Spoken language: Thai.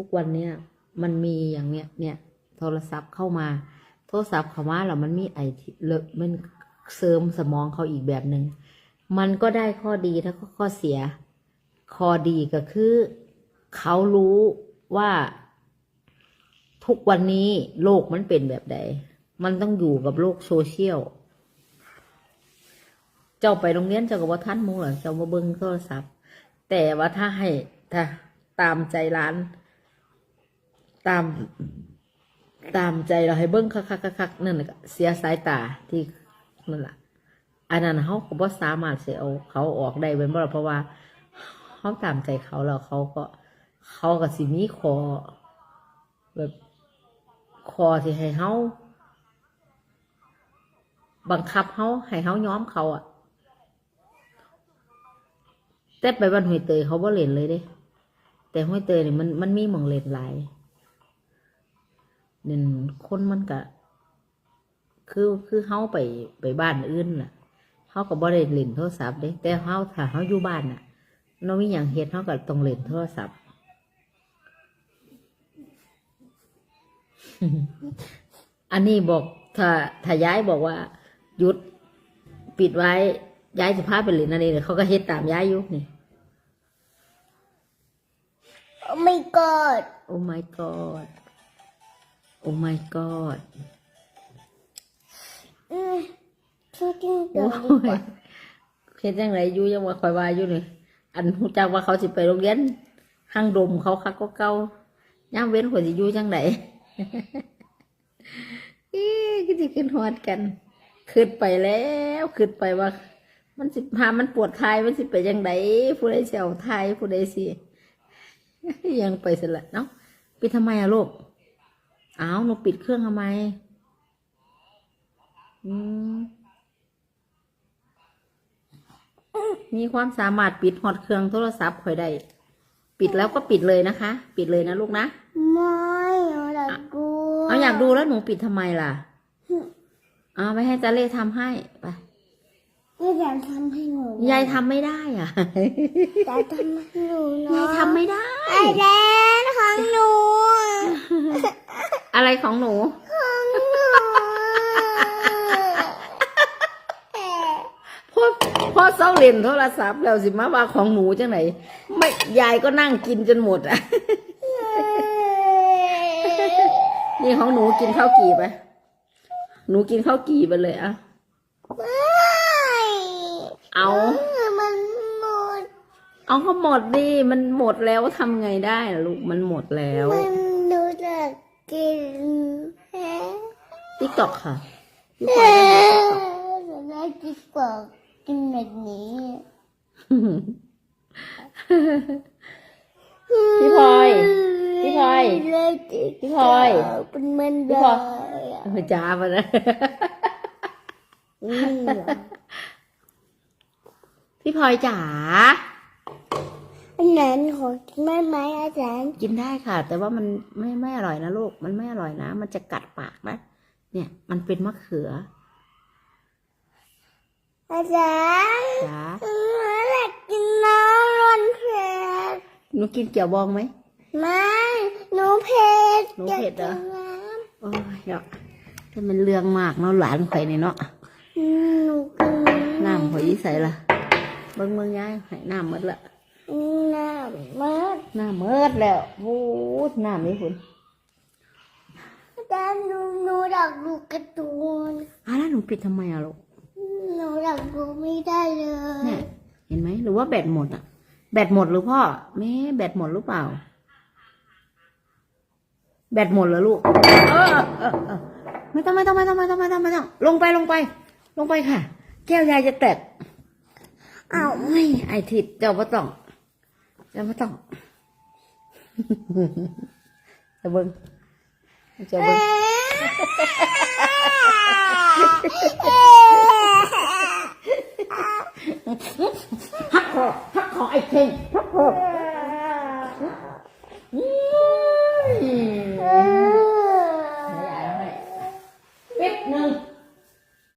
ุกวันเนี้ยมันมีอย่างเนี้ยเนี่ยโทรศัพท์เข้ามา โทรศัพท์เขามาแล้วมันมีไอที่เลอะมันเสริมสมองเขาอีกแบบหนึ่งมันก็ได้ข้อดีแล้วก็ข้อเสีย ข้อดีก็คือเขารู้ว่าทุกวันนี้โลกมันเป็นแบบใด มันต้องอยู่กับโลกโซเชียล เจ้าไปโรงเรียนเจ้าก็บ่ท่านมูหรอเจ้ามาเบิ่งโทรศัพท์ แต่ว่าถ้าให้ถ้าตามใจร้าน ตาม ตามใจเราให้เบิ้งคักๆๆๆนั่นะก็เสียสายตาที่นั่นแหละอันนั้นเขาก็บ่สามารถเสียเอาเขาออกได้เป็นบ่เพราะว่าเขาตามใจเขาแล้วเขาก็ เขาก็สิมีคอแบบคอที่ให้เขาบังคับเขาให้เขาย้อมเขาอะแต่ไปบ้านหวยเตยเขาบ่เล่นเลยเด้ แต่หวยเตยเนี่ยมันมันมีหมองเล่นหลาย นั่นคนมันก็คือคือเฮาไปไปบ้านอื่นน่ะเฮาก็บ่ได้เล่นโทรศัพท์เด้แต่เฮาถ้าเฮาอยู่บ้านน่ะเนาะมีหยังเฮ็ดเฮาก็ต้องเล่นโทรศัพท์อันนี้บอกถ้าถ้าย้ายบอกว่าหยุดปิดไว้ย้ายสิพาไปเล่นอันนี้เขาก็เฮ็ดตามย้ายอยู่นี่ Oh my god โอ้ my god โอ้ my god อืมช่วยกินโอ้ก่อนดีกว่ายเฮ็ดจังไรอยู่ยังว่าคอยว่าอยู่นี่อันฮู้จักว่าเขาสิไปโรงเรียนห้างดมเขาคักก็เก่าย่ามเว้นข่อยสิอยู่จังไดเอ๊ะก็สิขึ้นฮอดกันขึ้นไปแล้วขึ้นไปว่า มันสิพามันปวดทายมันสิไปจังไดผู้ใดสิเอาทายผู้ใดสิยังไปสละเนาะปิดทำไมอะลูก อ้าวหนูปิดเครื่องทำไม อืม มีความสามารถปิดฮอตเครื่องโทรศัพท์ข่อยได้ ปิดแล้วก็ปิดเลยนะคะ ปิดเลยนะลูกนะ ไม่เอาอยากดูเอาอยากดูแล้วหนูปิดทำไมล่ะ เอาไปให้จาเล่ทำให้ ไปไม่อยากทำให้หนูยายทำไม่ได้อะจะทำให้หนูเนาะยายทำไม่ได้ ไอแดนของหนู อะไรของหนูของหนู พ่อพ่อเศร้าเล่นโทรศัพท์แล้วสิมาว่าของหนูจังไหน ไม่ยายก็นั่งกินจนหมดอะ นี่ของหนูกินข้าวกี่ไป หนูกินข้าวกี่ไปเลยอะไม่เอามันหมดเอาเขาหมดดิ มันหมดแล้วทำไงได้ล่ะลูก มันหมดแล้ว มันหนูจะ กินแพ้ติ๊กตอกค่ะพี่พลอยได้ดู TikTok จะได้ดีกว่ากินแบบนี้พี่พลอย พี่พลอยเลยจิพี่พลอย เป็นเหมันพี่เดิพลอยมอะเออจ้ามานะนี่เหรอพี่พลอยจ๋า อันนั้นขอกินได้ไหมอาจารย์กินได้ค่ะ แต่ว่ามันไม่ไม่อร่อยนะลูก มันไม่อร่อยนะ มันจะกัดปากนะ เนี่ย มันเป็นมะเขือ อาจารย์จ้าหนูอยากกินน้ำร้อนเผ็ดหนูกินเกี่ยวบองไหมไม่หนูเผ็ดหนูเผ็ดเหรอยากกินน้โอ้ยเนาะถ้ามันเรื่องมากเนาะหลานข่อยนี่เนาะำอืมหนูกินน้ำข่อยยี่ใส่ละเบิ่งเบิ่งยายให้น้ำหมดละ น้ำมากน้ำเมิดแล้วโอ้ยน้ำนี่คุณอาจารย์หนูหนูอยากดูการ์ตูนอ้าวแล้วหนูปิดทำไมอะลูกหนูอยากดูไม่ได้เลยเนี่ยเห็นไหมหรือว่าแบตหมดอะแบตหมดหรือพ่อแม่แบตหมดหรือเปล่า แบตหมดเหรอลูกเออเออเออไม่ต้องไม่ต้องไม่ต้องไม่ต้องไม่ต้องไม่ต้อง ลงไปลงไป ลงไปค่ะ แก้วยายจะแตกอ้าวไม่ไอทิดเจ้าไม่ต้องเจ้าไม่ต้องจะเบิ้งจะเบิ้งฮักคอฮักคอไอ้เข่งฮักคอ